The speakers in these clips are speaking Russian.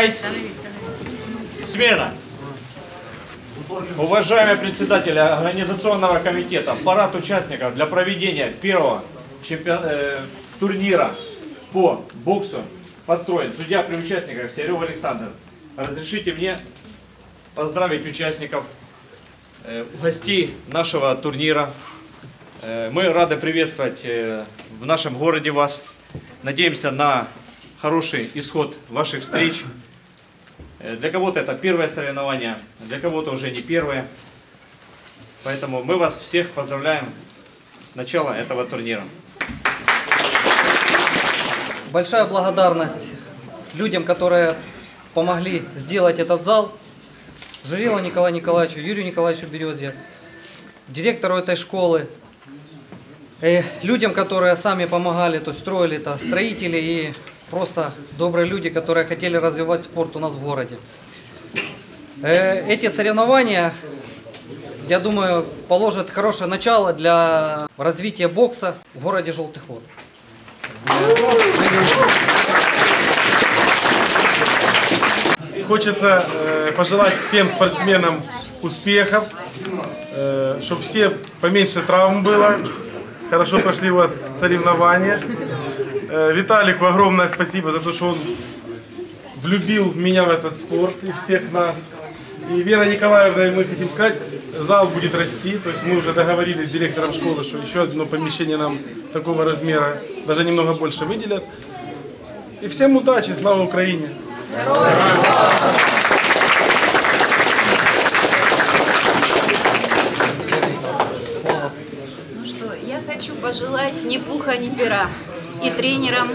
Равняйсь. Смена. Уважаемый председатель организационного комитета, парад участников для проведения первого чемпион- э, турнира по боксу построен судья при участниках Серега Александр. Разрешите мне поздравить участников, э, гостей нашего турнира. Э, Мы рады приветствовать э, в нашем городе вас. Надеемся на хороший исход ваших встреч. Э, Для кого-то это первое соревнование, для кого-то уже не первое. Поэтому мы вас всех поздравляем с начала этого турнира. Большая благодарность людям, которые помогли сделать этот зал. Жирилу Николаю Николаевичу, Юрию Николаевичу Березе, директору этой школы, э, людям, которые сами помогали, то есть строили это, строители и просто добрые люди, которые хотели развивать спорт у нас в городе. Э, Эти соревнования, я думаю, положат хорошее начало для развития бокса в городе Желтых Вод. Хочется э, пожелать всем спортсменам успехов, чтобы все поменьше травм было, хорошо прошли у вас соревнования. Э, Виталику огромное спасибо за то, что он влюбил меня в этот спорт и всех нас. И Вера Николаевна, мы хотим сказать, зал будет расти, то есть мы уже договорились с директором школы, что еще одно помещение нам такого размера, даже немного больше выделят. И всем удачи, слава Украине! что я хочу пожелать ни пуха, ни пера и тренерам,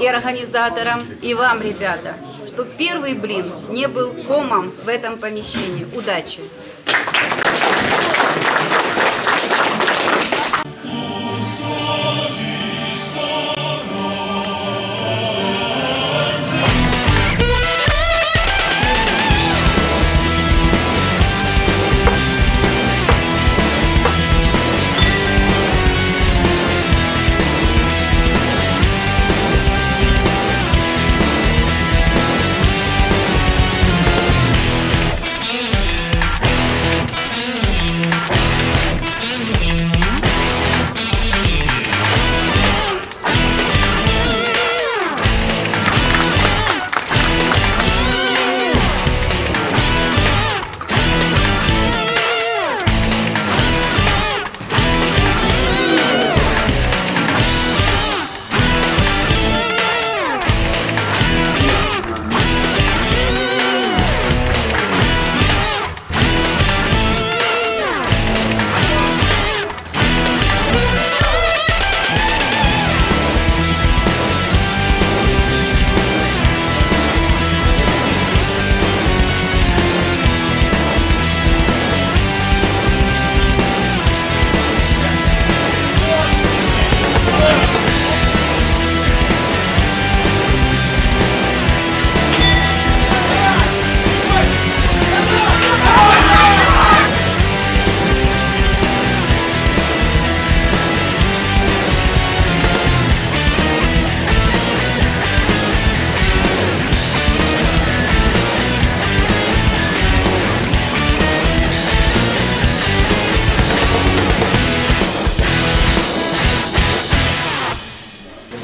и организаторам, и вам, ребята, чтобы первый блин не был комом в этом помещении. Удачи!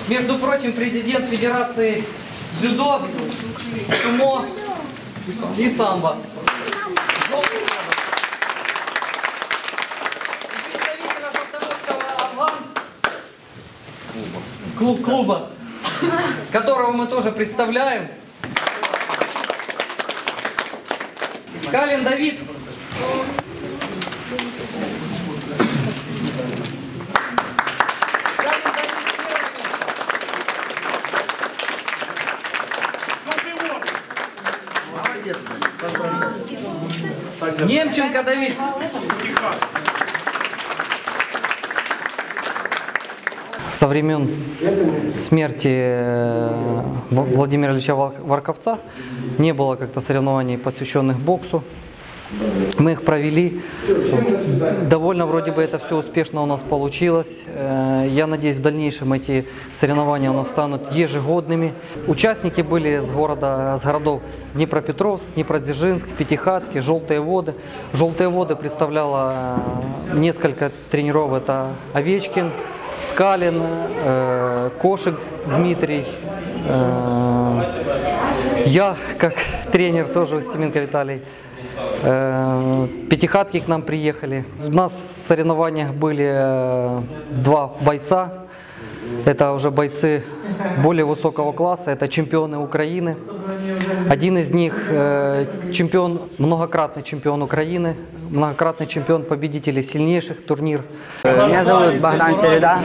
Между прочим, президент Федерации дзюдо, сумо и самбо. Клуб клуба, которого мы тоже представляем. Скалин Давид. Скалин Давид первый. Немченко Давид. Со времен смерти э, Владимира Ильича Варковца не было как-то соревнований, посвященных боксу. Мы их провели. Довольно вроде бы это все успешно у нас получилось. Э, Я надеюсь, в дальнейшем эти соревнования у нас станут ежегодными. Участники были с города, с городов Днепропетровск, Днепродзержинск, Пятихатки, Желтые воды. Желтые воды представляла э, несколько тренеров. Это Овечкин, Скалин, э, Кошек Дмитрий, я, как тренер, тоже Устименко Виталий. Э, Пятихатки к нам приехали. У нас в соревнованиях были э, два бойца. Это уже бойцы более высокого класса, это чемпионы Украины. Один из них э, чемпион, многократный чемпион Украины, многократный чемпион победителей сильнейших турнир. Меня зовут Богдан Середа.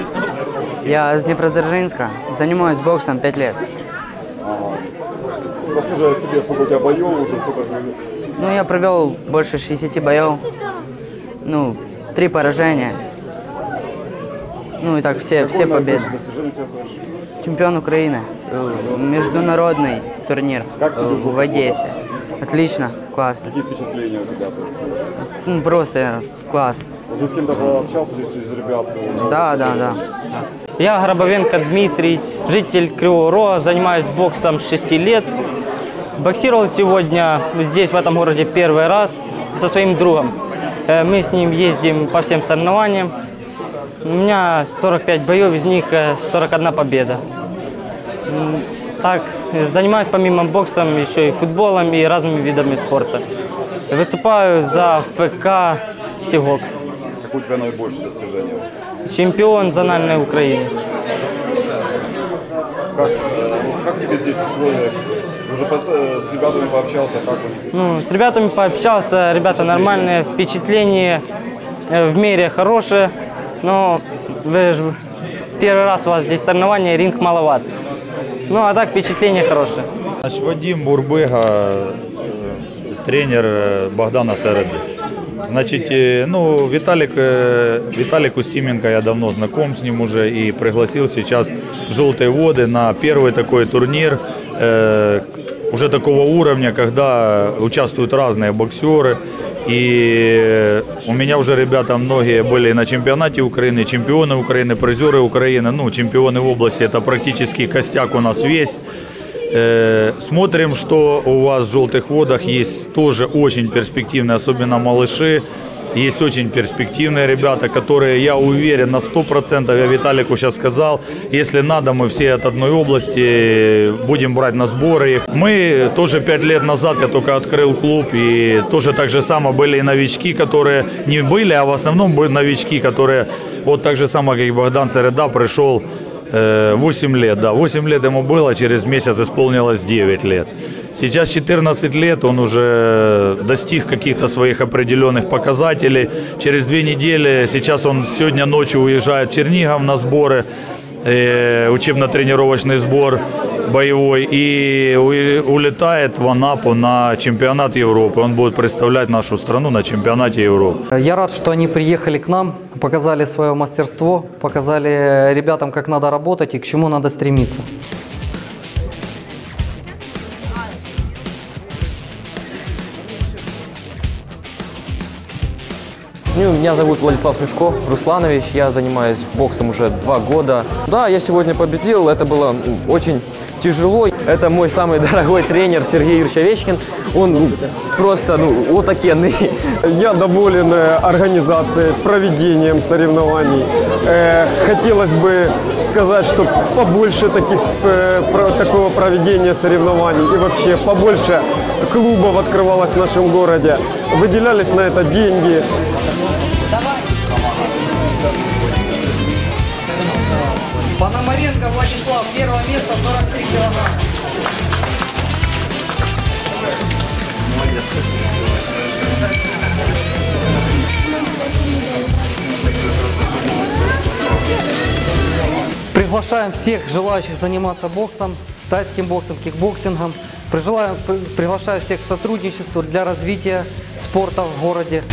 Я с Днепродзержинска. Занимаюсь боксом 5 лет. Расскажи о себе, сколько у тебя боев уже, сколько Ну, я провел больше 60 боев. Ну, три поражения. Ну и так все, все победы. Чемпион Украины. Международный турнир в «Желтые Одессе. Отлично, классно. Какие впечатления у тебя? Ну, просто класс. уже с кем-то пообщался здесь из ребят? э, Да, да, да. Я Гробовенко Дмитрий, житель Кривого Рога, занимаюсь боксом с 6 лет. Боксировал сегодня здесь, в этом городе, первый раз со своим другом. Э, Мы с ним ездим по всем соревнованиям. У меня 45 боев, из них э, 41 победа. М, Так, э, занимаюсь помимо боксом еще и футболом и разными видами спорта. Выступаю за ФК «Сигок». Какое у тебя наибольшее достижение? Чемпион зональной Украины. Как, э, как тебе здесь условия? Уже пос- э, с ребятами пообщался, как них? Ну, с ребятами пообщался, ребята нормальные, впечатление э, в мире хорошее, но вы ж первый раз у вас здесь соревнования, ринг маловат. Ну, а так впечатление хорошее. Наш Вадим Бурбига, е, тренер Богдана Середи. Значит, э, ну, Виталик, э, Виталик Устименко, я давно знаком с ним уже и пригласил сейчас в «Желтые воды» на первый такой турнир, э, уже такого уровня, когда участвуют разные боксеры. И у меня уже ребята многие были на чемпионате Украины, чемпионы Украины, призеры Украины, ну, чемпионы в области, это практически костяк у нас весь. Э, Смотрим, что у вас в «Желтых водах» есть тоже очень перспективные, особенно малыши. Есть очень перспективные ребята, которые, я уверен, на 100%, я Виталику сейчас сказал, если надо, мы все от одной области будем брать на сборы. Мы тоже пять лет назад, я только открыл клуб, и тоже так же само были и новички, которые не были, а в основном были новички, которые вот так же само, как и Богдан Середа, пришел Э, 8 лет, да. 8 лет ему было, через месяц исполнилось 9 лет. Сейчас 14 лет, он уже достиг каких-то своих определенных показателей. Через две недели, сейчас он сегодня ночью уезжает в Чернигов на сборы, э, учебно-тренировочный сбор боевой, и улетает в Анапу на чемпионат Европы. Он будет представлять нашу страну на чемпионате Европы. Я рад, что они приехали к нам, показали свое мастерство, показали ребятам, как надо работать и к чему надо стремиться. Ну, Меня зовут Владислав Смешко Русланович, я занимаюсь боксом уже два года. Да, я сегодня победил, это было очень тяжело. Это мой самый дорогой тренер Сергей Юрьевич Овечкин. Он ну, просто, ну, вот отакенный. Я доволен э, организацией, проведением соревнований. Э, Хотелось бы сказать, что побольше таких, э, такого проведения соревнований и вообще побольше клубов открывалось в нашем городе. Выделялись на это деньги. Пономаренко Владислав, первое место, 43 килограмма. Приглашаем всех желающих заниматься боксом, тайским боксом, кикбоксингом. Приглашаю всех к сотрудничеству для развития спорта в городе.